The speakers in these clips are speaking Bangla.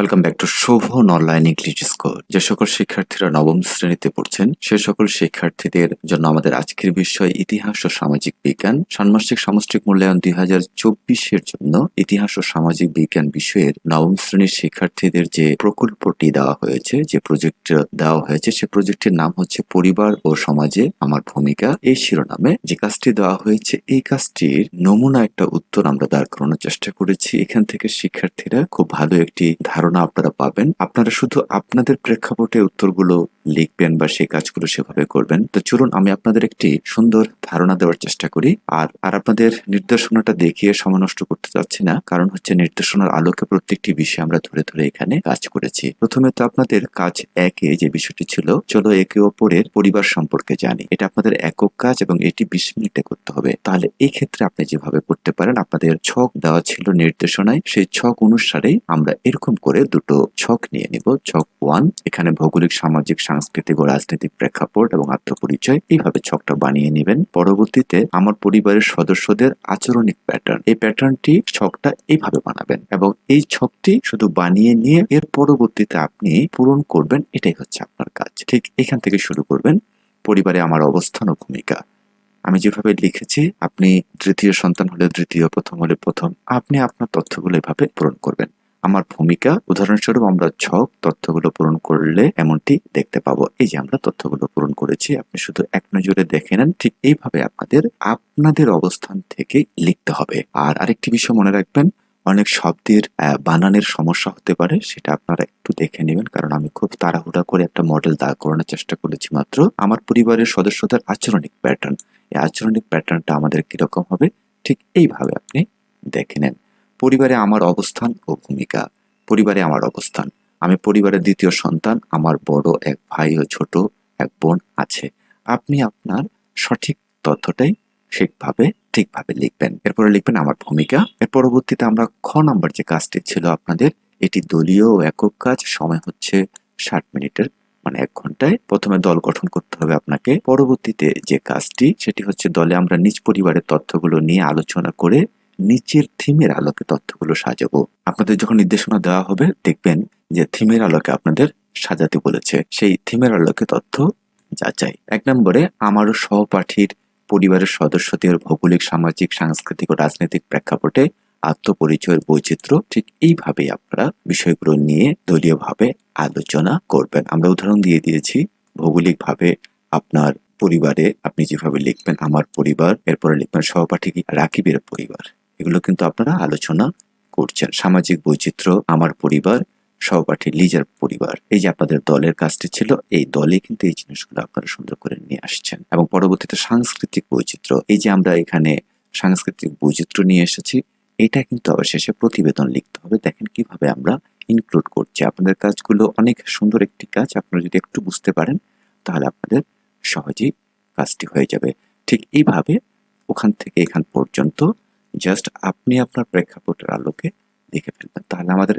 Welcome back to Shovan online English school যে সকল শিক্ষার্থীরা নবম শ্রেণীতে পড়ছেন, সে সকল শিক্ষার্থীদের জন্য আমাদের আজকের বিষয় ইতিহাস ও সামাজিক বিজ্ঞান। ষান্মাসিক সামষ্টিক মূল্যায়ন দুই হাজার চব্বিশের জন্য ইতিহাস ও সামাজিক বিজ্ঞান বিষয়ের নবম শ্রেণির শিক্ষার্থীদের যে প্রকল্পটি দেওয়া হয়েছে, যে প্রজেক্ট দেওয়া হয়েছে, সে প্রজেক্টের নাম হচ্ছে পরিবার ও সমাজে আমার ভূমিকা। এই শিরোনামে যে কাজটি দেওয়া হয়েছে, এই কাজটির নমুনা একটা উত্তর আমরা দাঁড় করানোর চেষ্টা করেছি। এখান থেকে শিক্ষার্থীরা খুব ভালো একটি ধারণা আপনারা পাবেন। আপনারা শুধু আপনাদের প্রেক্ষাপটে উত্তরগুলো লিখবেন বা সেই কাজগুলো সেভাবে করবেন। তো চলুন আমি আপনাদের একটি সুন্দর ধারণা দেওয়ার চেষ্টা করি। আর আর আপনাদের নির্দেশনাটা দেখিয়ে সময় নষ্ট করতে চাচ্ছি না। কারণ হচ্ছে নির্দেশনার আলোকে প্রত্যেকটি বিষয় আমরা ধরে ধরে এখানে কাজ করেছি। প্রথমে তো আপনাদের কাজ একে যে বিষয়টি ছিল, চলো একে অপরের পরিবার সম্পর্কে জানি। এটা আপনাদের একক কাজ এবং এটি বিশ মিনিটে করতে হবে। তাহলে এই ক্ষেত্রে আপনি যেভাবে করতে পারেন, আপনাদের ছক দেওয়া ছিল নির্দেশনায়, সেই ছক অনুসারে আমরা এরকম করে দুটো ছক নিয়ে নিব। ছক ওয়ান এখানে ভৌগোলিক, সামাজিক, সাংস্কৃতিক ও রাজনৈতিক প্রেক্ষাপট এবং আত্মপরিচয় এইভাবে ছকটা বানিয়ে নেবেন। পরবর্তীতে আমার পরিবারের সদস্যদের আচরণিক প্যাটার্ন এই প্যাটার্নটি ছকটা এইভাবে বানাবেন এবং এই ছকটি শুধু বানিয়ে নিয়ে এর পরবর্তীতে আপনি পূরণ করবেন, এটাই হচ্ছে আপনার কাজ। ঠিক এখান থেকে শুরু করবেন। পরিবারে আমার অবস্থান ও ভূমিকা। আমি যেভাবে লিখেছি, আপনি তৃতীয় সন্তান হলে তৃতীয়, প্রথম হলে প্রথম, আপনি আপনার তথ্যগুলো এভাবে পূরণ করবেন। আমার ভূমিকা, উদাহরণস্বরূপ আমরা ছক তথ্যগুলো পূরণ করলে এমনটি দেখতে পাবো। এই যে আমরা তথ্যগুলো পূরণ করেছি, আপনি শুধু এক নজরে দেখে নেন, ঠিক এইভাবে আপনাদের আপনাদের অবস্থান থেকে লিখতে হবে। আর আরেকটি বিষয় মনে রাখবেন, অনেক শব্দের বানানের সমস্যা হতে পারে, সেটা আপনারা একটু দেখে নেবেন, কারণ আমি খুব তাড়াহুড়া করে একটা মডেল দাঁড় করানোর চেষ্টা করেছি মাত্র। আমার পরিবারের সদস্যদের আচরণিক প্যাটার্ন, এই আচরণিক প্যাটার্নটা আমাদের কীরকম হবে, ঠিক এইভাবে আপনি দেখে নেন। পরিবারে আমার অবস্থান ও ভূমিকা। পরিবারে আমার অবস্থান। আমি পরিবারের দ্বিতীয় সন্তান, আমার বড় এক ভাই ও ছোট এক বোন আছে। আপনি আপনার সঠিক তথ্যটাই ঠিকভাবে ঠিকভাবে লিখবেন। এরপরে লিখবেন আমার ভূমিকা। এর পরবর্তীতে আমরা খ নাম্বার যে কাজটি ছিল আপনাদের, এটি দলীয় ও একক কাজ। সময় হচ্ছে ষাট মিনিটের মানে এক ঘন্টায়। প্রথমে দল গঠন করতে হবে আপনাকে। পরবর্তীতে যে কাজটি, সেটি হচ্ছে দলে আমরা নিজ পরিবারের তথ্যগুলো নিয়ে আলোচনা করে নিচের থিমের আলোকে তথ্যগুলো সাজাবো। আপনাদের যখন নির্দেশনা দেওয়া হবে, দেখবেন যে থিমের আলোকে আপনাদের সাজাতে বলেছে। সেই থিমের আলোকে তথ্য যাচাই। এক নম্বরে, আমারও সহপাঠীর পরিবারের সদস্যদের ভৌগোলিক, সামাজিক, সাংস্কৃতিক ও রাজনৈতিক প্রেক্ষাপটে আত্মপরিচয়ের বৈচিত্র্য ঠিক এইভাবেই আপনারা বিষয়গুলো নিয়ে দলীয়ভাবে আলোচনা করবেন। আমরা উদাহরণ দিয়ে দিয়েছি, ভৌগোলিকভাবে আপনার পরিবারে আপনি যেভাবে লিখবেন, আমার পরিবার, এরপরে লিখবেন সহপাঠী রাকিবের পরিবার। এগুলো কিন্তু আপনারা আলোচনা করছেন। সামাজিক বৈচিত্র্য আমার পরিবার, সহপাঠী লিজার পরিবার। এই যে আপনাদের দলের কাজটি ছিল, এই দলে কিন্তু এই জিনিসগুলো আপনারা সুন্দর করে নিয়ে আসছেন। এবং পরবর্তীতে সাংস্কৃতিক বৈচিত্র্য, এই যে আমরা এখানে সাংস্কৃতিক বৈচিত্র্য নিয়ে এসেছি, এটা কিন্তু আবার শেষে প্রতিবেদন লিখতে হবে। দেখেন কীভাবে আমরা ইনক্লুড করছি। আপনাদের কাজগুলো অনেক সুন্দর একটি কাজ, আপনারা যদি একটু বুঝতে পারেন, তাহলে আপনাদের সহজেই কাজটি হয়ে যাবে। ঠিক এইভাবে ওখান থেকে এখান পর্যন্ত জাস্ট আপনি আপনার প্রেক্ষাপটের আলোকে দেখে ফেলবেন তাহলে আমাদের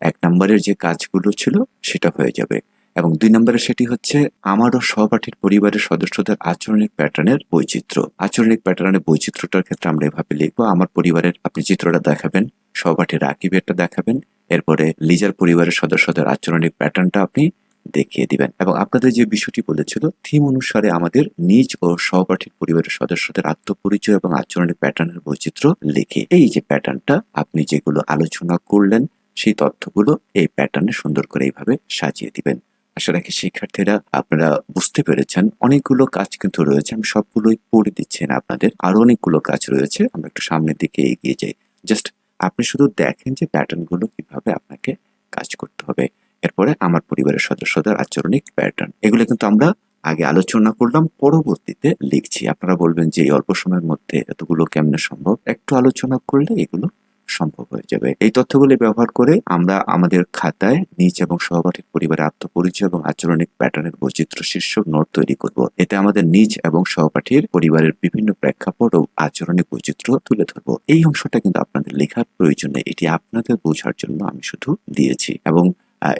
এক নম্বরের যে কাজগুলো ছিল, সেটা হয়ে যাবে। এবং দুই নম্বরে সেটি হচ্ছে আমারও সহপাঠীর পরিবারের সদস্যদের আচরণিক প্যাটার্নের বৈচিত্র্য। আচরণিক প্যাটার্নের বৈচিত্র্যটার ক্ষেত্রে আমরা এভাবে লিখব, আমার পরিবারের, আপনি চিত্রটা দেখাবেন সহপাঠী রাকিবেরটা দেখাবেন, এরপরে লিজার পরিবারের সদস্যদের আচরণিক প্যাটার্নটা আপনি দেখিয়ে দিবেন। এবং আপনাদের যে বিষয়টি বলেছিল থিম অনুসারে আমাদের নিজ ও সহপাঠীর পরিবারের সদস্যদের আত্মপরিচয় এবং আচরণের প্যাটার্নের বৈচিত্র্য লিখে, এই যে প্যাটার্নটা আপনি যেগুলো আলোচনা করলেন, সেই তথ্যগুলো এই প্যাটার্নে সুন্দর করে এইভাবে সাজিয়ে দিবেন। আশা রাখি শিক্ষার্থীরা আপনারা বুঝতে পেরেছেন। অনেকগুলো কাজ কিন্তু রয়েছে, আমি সবগুলোই পড়ে দিচ্ছি না আপনাদের। আরও অনেকগুলো কাজ রয়েছে, আমরা একটু সামনের দিকে এগিয়ে যাই। জাস্ট আপনি শুধু দেখেন যে প্যাটার্নগুলো কীভাবে আপনাকে কাজ করতে হবে। এরপরে আমার পরিবারের সদস্যদের আচরণিক প্যাটার্ন এগুলো কিন্তু আমরা আগে আলোচনা করলাম, পরবর্তীতে লিখছি। আপনারা বলবেন যে অল্প সময়ের মধ্যে এতগুলো কেমনে সম্ভব? একটু আলোচনা করলে এগুলো সম্ভব হয়ে যাবে। এই তথ্যগুলি ব্যবহার করে আমরা আমাদের খাতায় নিজ এবং সহপাঠীর পরিবারের আত্মপরিচয় এবং আচরণিক প্যাটার্নের বৈচিত্র্য শীর্ষক নোট তৈরি করব। এতে আমাদের নিজ এবং সহপাঠীর পরিবারের বিভিন্ন প্রেক্ষাপট ও আচরণিক বৈচিত্র্য তুলে ধরবো। এই অংশটা কিন্তু আপনাদের লেখার প্রয়োজন নেই এটি আপনাদের বোঝার জন্য আমি শুধু দিয়েছি। এবং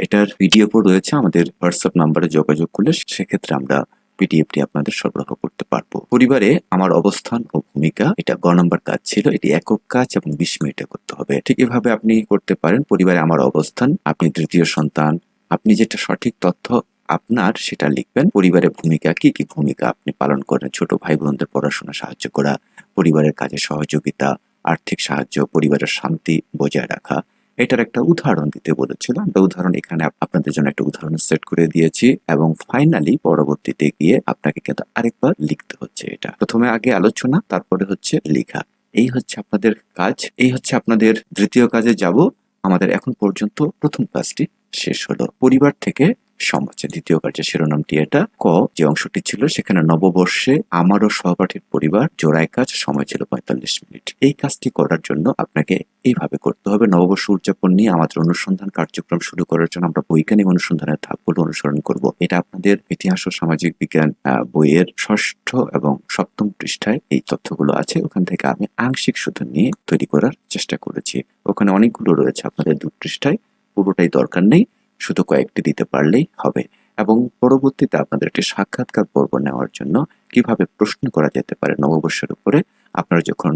এটার পিডিএফও রয়েছে। আমাদের হোয়াটসঅ্যাপ নাম্বারে যোগাযোগ করলে সেক্ষেত্রে আমরা পিডিএফটি আপনাদের সরবরাহ করতে পারব। পরিবারে আমার অবস্থান ও ভূমিকা, এটা গ নম্বর কাজ ছিল, এটি একক কাজ এবং বিশ মিনিটে করতে হবে। ঠিক এভাবে আপনি করতে পারেন, পরিবারে আমার অবস্থান, আপনি তৃতীয় সন্তান, আপনি যেটা সঠিক তথ্য আপনার সেটা লিখবেন। পরিবারের ভূমিকা, কি কি ভূমিকা আপনি পালন করেন? ছোট ভাই বোনদের পড়াশোনা সাহায্য করা, পরিবারের কাজে সহযোগিতা, আর্থিক সাহায্য, পরিবারের শান্তি বজায় রাখা এটার একটা উদাহরণ দিতে বলেছিল আমরা উদাহরণ এখানে আপনাদের জন্য একটা উদাহরণ সেট করে দিয়েছি এবং ফাইনালি পরবর্তীতে গিয়ে আপনাকে কিন্তু আরেকবার লিখতে হচ্ছে এটা। প্রথমে আগে আলোচনা, তারপরে হচ্ছে লেখা। এই হচ্ছে আপনাদের কাজ, এই হচ্ছে আপনাদের দ্বিতীয় কাজে যাব। আমাদের এখন পর্যন্ত প্রথম কাজটি শেষ হলো। পরিবার থেকে সমাজে দ্বিতীয় কার্যের শিরোনামটি এটা। ক, যে অংশটি ছিল সেখানে নববর্ষে আমারও সহপাঠীর পরিবার জোড়ায় কাজ, সময় ছিল পঁয়তাল্লিশ মিনিট। এই কাজটি করার জন্য আপনাকে এইভাবে করতে হবে, নববর্ষ উদযাপন নিয়ে আমাদের অনুসন্ধান কার্যক্রম শুরু করার জন্য আমরা বৈজ্ঞানিক অনুসন্ধানের ধাপগুলো অনুসরণ করব। এটা আপনাদের ইতিহাস ও সামাজিক বিজ্ঞান বইয়ের ষষ্ঠ এবং সপ্তম পৃষ্ঠায় এই তথ্যগুলো আছে। ওখান থেকে আমি আংশিক শুধু নিয়ে তৈরি করার চেষ্টা করেছি। ওখানে অনেকগুলো রয়েছে আপনাদের দু পৃষ্ঠায়, পুরোটাই দরকার নেই। শুধু কয়েকটি দিতে পারলেই হবে। এবং পরবর্তীতে আপনাদের একটি সাক্ষাৎকার পর্ব নেওয়ার জন্য কীভাবে প্রশ্ন করা যেতে পারে নববর্ষের উপরে, আপনারা যখন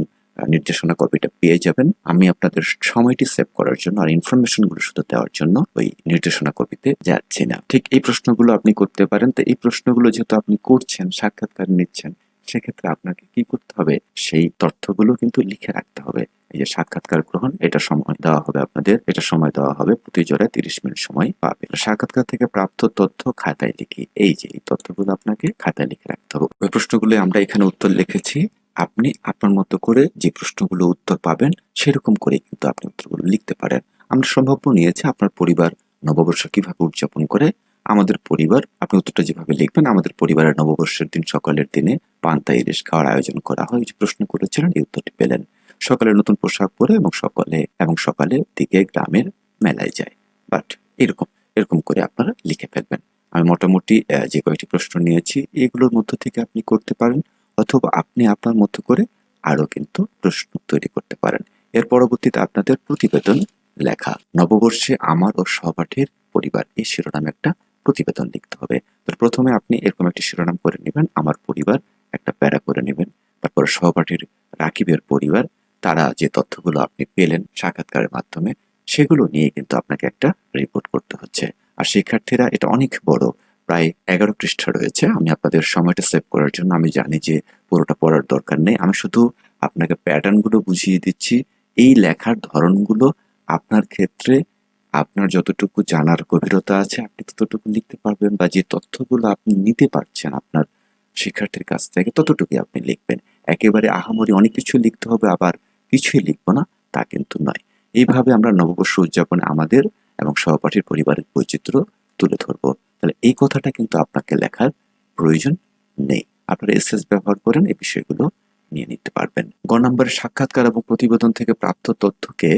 নির্দেশনা কপিটা পেয়ে যাবেন, আমি আপনাদের সময়টি সেভ করার জন্য আর ইনফরমেশনগুলো শুধু দেওয়ার জন্য ওই নির্দেশনা কপিতে যাচ্ছি না। ঠিক এই প্রশ্নগুলো আপনি করতে পারেন। তো এই প্রশ্নগুলো যেহেতু আপনি করছেন, সাক্ষাৎকার নিচ্ছেন সেক্ষেত্রে আপনাকে কি করতে হবে? সেই তথ্যগুলো কিন্তু লিখে রাখতে হবে। এই যে সাক্ষাৎকার গ্রহণ, এটা সময় দেওয়া হবে আপনাদের। এটা সময় দেওয়া হবে প্রতি জোড়ায় তিরিশ মিনিট সময় পাবে সাক্ষাৎকার থেকে প্রাপ্ত তথ্য খাতায় লিখি। এই যে, এই তথ্যগুলো আপনাকে খাতায় লিখে রাখতে হবে। ওই প্রশ্নগুলো আমরা এখানে উত্তর লিখেছি। আপনি, আপনার মতো করে যে প্রশ্নগুলো উত্তর পাবেন, সেরকম করে কিন্তু আপনি উত্তরগুলো লিখতে পারেন। আমরা সম্ভাব্য নিয়েছি আপনার পরিবার নববর্ষ কীভাবে উদযাপন করে আমাদের পরিবার, আপনি উত্তরটা যেভাবে লিখবেন, আমাদের পরিবারের নববর্ষের দিন সকালের দিনে পান্তা ইলিশ খাওয়ার আয়োজন করা হয়। যে প্রশ্ন করেছিলেন, এই উত্তরটি পেলেন। সকালে নতুন পোশাক পরে এবং সকালে এবং সকালে দিকে গ্রামের মেলায় যায়। বাট এরকম এরকম করে আপনারা লিখে ফেলবেন। আমি মোটামুটি যে কয়েকটি প্রশ্ন নিয়েছি, এগুলোর মধ্য থেকে আপনি করতে পারেন, অথবা আপনি আপনার মতো করে আরও কিন্তু প্রশ্ন তৈরি করতে পারেন। এর পরবর্তীতে আপনাদের প্রতিবেদন লেখা, নববর্ষে আমার ও সহপাঠীর পরিবার এই শিরোনামে একটা প্রতিবেদন লিখতে হবে। তো প্রথমে আপনি এরকম একটি শিরোনাম করে নেবেন, আমার পরিবার একটা প্যারা করে নেবেন, তারপর সহপাঠীর রাকিবের পরিবার, তারা যে তথ্যগুলো আপনি পেলেন সাক্ষাৎকারের মাধ্যমে, সেগুলো নিয়ে কিন্তু আপনাকে একটা রিপোর্ট করতে হচ্ছে। আর শিক্ষার্থীরা, এটা অনেক বড়, প্রায় এগারো পৃষ্ঠা রয়েছে, আমি আপনাদের সময়টা সেভ করার জন্য, আমি জানি যে পুরোটা পড়ার দরকার নেই, আমি শুধু আপনাকে প্যাটার্নগুলো বুঝিয়ে দিচ্ছি, এই লেখার ধরনগুলো আপনার ক্ষেত্রে আপনার যতটুকু জানার গভীরতা আছে, আপনি ততটুকু লিখতে পারবেন বা যে তথ্যগুলো আপনি নিতে পারছেন আপনার শিক্ষার্থীর কাছ থেকে, ততটুকুই আপনি লিখবেন। একেবারে আহামরি অনেক কিছু লিখতে হবে, আবার কিছুই লিখব না, তা কিন্তু নয়। এইভাবে আমরা নববর্ষ উদযাপনে আমাদের এবং সহপাঠীর পরিবারের বৈচিত্র্য তুলে ধরবো। তাহলে এই কথাটা কিন্তু আপনাকে লেখার প্রয়োজন নেই। আপনারা এসএস ব্যবহার করেন, এই বিষয়গুলো নিয়ে নিতে পারবেন। গ নম্বরের সাক্ষাৎকার এবং প্রতিবেদন থেকে প্রাপ্ত তথ্যকে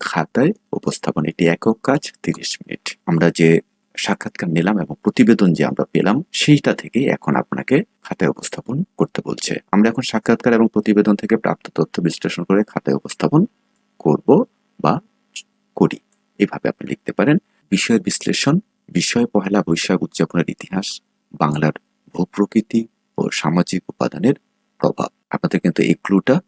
খাতায় উপস্থাপন, এটি একক কাজ, তিরিশ মিনিট। আমরা যে সাক্ষাৎকার নিলাম এবং প্রতিবেদন যে আমরা পেলাম, সেইটা থেকে এখন আপনাকে খাতায় উপস্থাপন করতে বলছে। আমরা এখন সাক্ষাৎকার এবং প্রতিবেদন থেকে প্রাপ্ত তথ্য বিশ্লেষণ করে খাতায় উপস্থাপন করব বা করি। এভাবে আপনি লিখতে পারেন বিষয়ের বিশ্লেষণ, বিষয় পহেলা বৈশাখ উদযাপনের ইতিহাস, বাংলার ভূপ্রকৃতি ও সামাজিক উপাদানের প্রভাব। আপনাদের কিন্তু এই ক্লুটা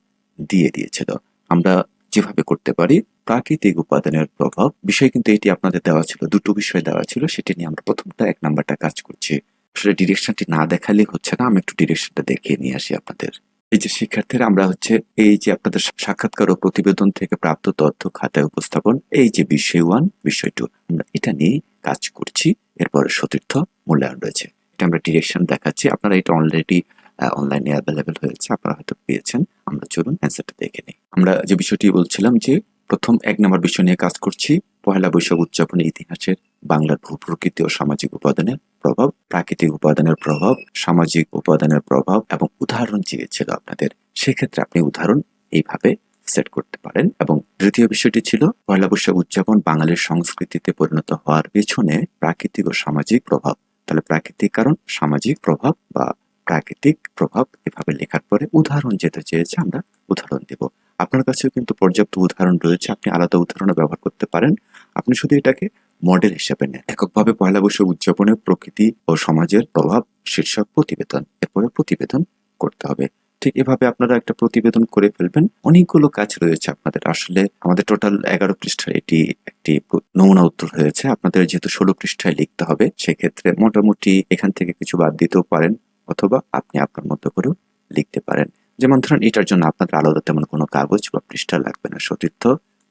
দিয়ে দিয়েছিল। আমরা যেভাবে করতে পারি, প্রাকৃতিক উপাদানের প্রভাব, বিষয় কিন্তু এটি আপনাদের দেওয়া ছিল, দুটো বিষয় দেওয়া ছিল, সেটি নিয়ে আমরা প্রথমটা এক নাম্বারটা কাজ করছি। আসলে ডিরেকশনটি না দেখালে হচ্ছে না, আমি একটু ডিরেকশনটা দেখিয়ে নিয়ে আসি আপনাদের। এই যে শিক্ষার্থীরা, আমরা হচ্ছে এই যে আপনাদের সাক্ষাৎকার ও প্রতিবেদন থেকে প্রাপ্ত তথ্য খাতায় উপস্থাপন, এই যে বিষয় ওয়ান বিষয় টু আমরা এটা নিয়েই কাজ করছি। এরপরে সতীর্থ মূল্যায়ন রয়েছে। এটা আমরা ডিরেকশন দেখাচ্ছি। আপনারা এটা অলরেডি অনলাইনে অ্যাভেলেবেল হয়েছে, আপনারা হয়তো পেয়েছেন। আমরা চলুন অ্যান্সারটা দেখে নিই। আমরা যে বিষয়টি বলছিলাম যে, প্রথম এক নম্বর বিষয় নিয়ে কাজ করছি, পহেলা বৈশাখ উদযাপনের ইতিহাসের বাংলার ভূ প্রকৃতি ও সামাজিক উপাদানের প্রভাব, প্রাকৃতিক উপাদানের প্রভাব, সামাজিক উপাদানের প্রভাব এবং উদাহরণ চেয়েছিল আপনাদের। সেক্ষেত্রে আপনি উদাহরণ এইভাবে সেট করতে পারেন এবং তৃতীয় বিষয়টি ছিল পয়লা বৈশাখ উদযাপন বাঙালির সংস্কৃতিতে পরিণত হওয়ার পেছনে প্রাকৃতিক ও সামাজিক প্রভাব। তাহলে প্রাকৃতিক কারণ, সামাজিক প্রভাব বা প্রাকৃতিক প্রভাব এভাবে লেখার পরে উদাহরণ যেতে চেয়েছে, আমরা উদাহরণ দেব। আপনার কাছেও কিন্তু পর্যাপ্ত উদাহরণ রয়েছে, আপনি আলাদা উদাহরণ ব্যবহার করতে পারেন। আপনি শুধু এটাকে মডেল হিসেবে নেন। এককভাবে পয়লা বৈশাখ উদযাপনে প্রকৃতি ও সমাজের প্রভাব, শীর্ষক প্রতিবেদন, এরপরে প্রতিবেদন করতে হবে। ঠিক এভাবে আপনারা একটা প্রতিবেদন করে ফেলবেন। অনেকগুলো কাজ রয়েছে আপনাদের। আসলে আমাদের টোটাল এগারো পৃষ্ঠার এটি একটি নমুনা উত্তর হয়েছে। আপনাদের যেহেতু ষোলো পৃষ্ঠায় লিখতে হবে, সেক্ষেত্রে মোটামুটি এখান থেকে কিছু বাদ দিতেও পারেন। অথবা আপনি আপনার মতো করেও লিখতে পারেন। যেমন ধরুন, এটার জন্য আপনাদের আলাদা তেমন কোনো কাগজ বা পৃষ্ঠা লাগবে না। সতীর্থ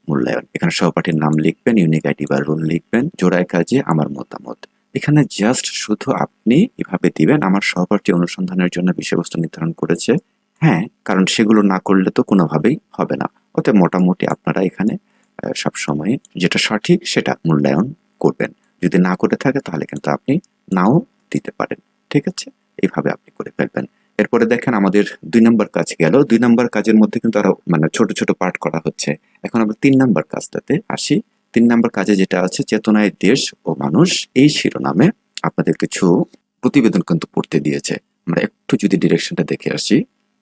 মূল্যায়ন। এখানে সহপাঠীর নাম লিখবেন ইউনিক আইডি বা রোল লিখবেন, জোড়ায় কাজে আমার মতামত। এখানে জাস্ট শুধু আপনি এভাবে দিবেন, আমার সহপাঠী অনুসন্ধানের জন্য বিষয়বস্তু নির্ধারণ করেছে। হ্যাঁ কারণ সেগুলো না করলে তো কোনোভাবেই হবে না। অতএব মোটামুটি আপনারা এখানে সবসময় যেটা সঠিক সেটা মূল্যায়ন করবেন। যদি না করে থাকে, তাহলে কিন্তু আপনি নাও দিতে পারেন। ঠিক আছে? এইভাবে আপনি করে ফেলবেন। এরপরে দেখেন আমাদের দুই নম্বর কাজ গেল। দুই নম্বর কাজের মধ্যে কিন্তু আরও মানে ছোট ছোট পার্ট করা হচ্ছে। এখন আমরা তিন নম্বর কাজটাতে আসি। তিন নম্বর কাজে যেটা আছে, চেতনায় দেশ ও মানুষ, এই শিরোনামে আপনাদের কিছু প্রতিবেদন কিন্তু পড়তে দিয়েছে। আমরা একটু যদি ডিরেকশনটা দেখে আসি।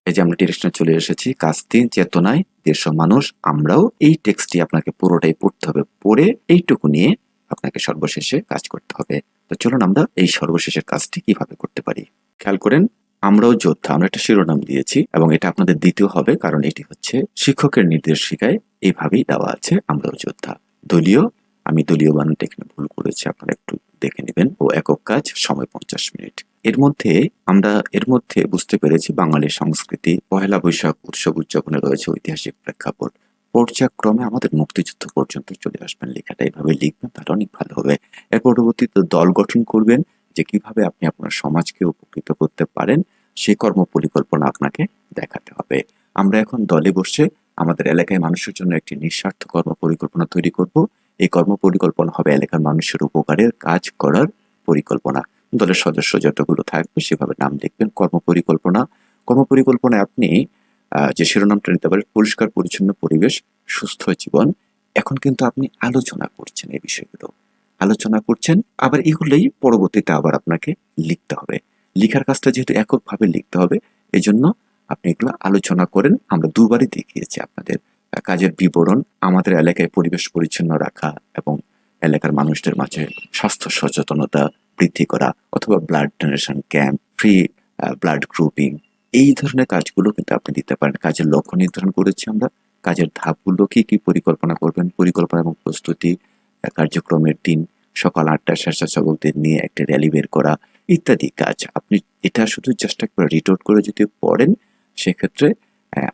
এই যে আমরা ডিরেকশনে চলে এসেছি, কাজ তিন, চেতনায় দেশ ও মানুষ, আমরাও এই টেক্সটটি আপনাকে পুরোটাই পড়তে হবে। পড়ে এইটুকু নিয়ে আপনাকে সর্বশেষে কাজ করতে হবে। তো চলুন আমরা এই সর্বশেষের কাজটি কীভাবে করতে পারি? খেয়াল করেন, আমরাও যোদ্ধা, আমরা একটা শিরোনাম দিয়েছি এবং এটা আপনাদের দ্বিতীয় হবে কারণ এটি হচ্ছে শিক্ষকের নির্দেশিকায় এইভাবেই দেওয়া আছে, আমরাও যোদ্ধা। দলীয়, আমি দলীয় বানানটা এখানে ভুল করেছি, আপনারা একটু দেখে নেবেন। ও একক কাজ, সময় পঞ্চাশ মিনিট। এর মধ্যে আমরা, এর মধ্যে বুঝতে পেরেছি বাঙালির সংস্কৃতি, পহেলা বৈশাখ উৎসব উদযাপনে রয়েছে ঐতিহাসিক প্রেক্ষাপট। পর্যায়ক্রমে আমাদের মুক্তিযুদ্ধ পর্যন্ত চলে আসবেন লেখাটা। এভাবে লিখবেন, তাহলে অনেক ভালো হবে। এর পরবর্তীতে দল গঠন করবেন যে কীভাবে আপনি আপনার সমাজকে উপকৃত করতে পারেন সেই কর্ম পরিকল্পনা আপনাকে দেখাতে হবে। আমরা এখন দলে বসে আমাদের এলাকায় মানুষের জন্য একটি নিঃস্বার্থ কর্ম পরিকল্পনা তৈরি করব। এই কর্ম পরিকল্পনা হবে এলাকার মানুষের উপকারের কাজ করার পরিকল্পনা। দলের সদস্য যতগুলো থাকবে সেভাবে নাম লিখবেন কর্ম পরিকল্পনা কর্ম পরিকল্পনায় আপনি যে শিরোনামটা নিতে পারেন, পরিষ্কার, পরিচ্ছন্ন পরিবেশ, সুস্থ জীবন। এখন কিন্তু আপনি আলোচনা করছেন এই বিষয়গুলো। আলোচনা করছেন, আবার এগুলোই পরবর্তীতে আবার আপনাকে লিখতে হবে। লিখার কাজটা যেহেতু এককভাবে লিখতে হবে এই জন্য আপনি এগুলো আলোচনা করেন, আমরা দুবারই দেখিয়েছি আপনাদের কাজের বিবরণ, আমাদের এলাকায় পরিবেশ পরিচ্ছন্ন রাখা এবং এলাকার মানুষদের মাঝে স্বাস্থ্য সচেতনতা বৃদ্ধি করা অথবা blood donation camp free blood grouping এই ধরনের কাজগুলো কিন্তু আপনি দিতে পারেন। কাজের লক্ষ্য নির্ধারণ করেছি আমরা। কাজের ধাপগুলো কি কি পরিকল্পনা করবেন, পরিকল্পনা এবং প্রস্তুতি কার্যক্রমের দিন, সকাল আটটা আটটায় স্বেচ্ছাসেবকদের নিয়ে একটা র্যালি বের করা ইত্যাদি কাজ। আপনি এটা শুধু জাস্ট একবার রিটোট করে যদি পড়েন, সেক্ষেত্রে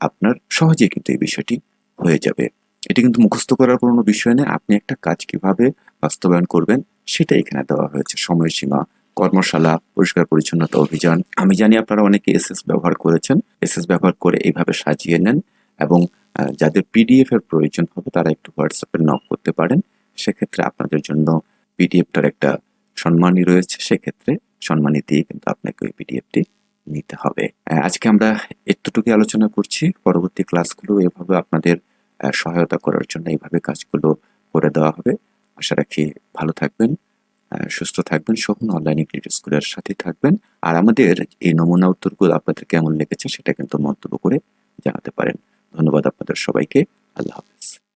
আপনার সহজে কিন্তু এই বিষয়টি হয়ে যাবে। এটি কিন্তু মুখস্থ করার কোনো বিষয় নেই আপনি একটা কাজ কীভাবে বাস্তবায়ন করবেন সেটা এখানে দেওয়া হয়েছে। সময়সীমা, কর্মশালা, পরিষ্কার পরিচ্ছন্নতা অভিযান। আমি জানি আপনারা অনেকে এসএস ব্যবহার করেছেন। এসএস ব্যবহার করে এইভাবে সাজিয়ে নেন এবং যাদের পিডিএফ এর প্রয়োজন হবে, তারা একটু হোয়াটসঅ্যাপে নক করতে পারেন। সেক্ষেত্রে আপনাদের জন্য পিডিএফটার একটা সম্মানী রয়েছে। সেক্ষেত্রে সম্মানী দিয়ে কিন্তু আপনাকে ওই পিডিএফটি নিতে হবে। আজকে আমরা এতটুকু আলোচনা করছি। পরবর্তী ক্লাসগুলো এভাবে আপনাদের সহায়তা করার জন্য এইভাবে কাজগুলো করে দেওয়া হবে। আশা রাখি ভালো থাকবেন সুস্থ থাকবেন শোভন অনলাইন ইংলিশ স্কুলের সাথে থাকবেন। আর আমাদের এই নমুনা উত্তরগুলো আপনাদের কেমন লেগেছে সেটা কিন্তু মন্তব্য করে জানাতে পারেন। ধন্যবাদ আপনাদের সবাইকে। আল্লাহ হাফেজ।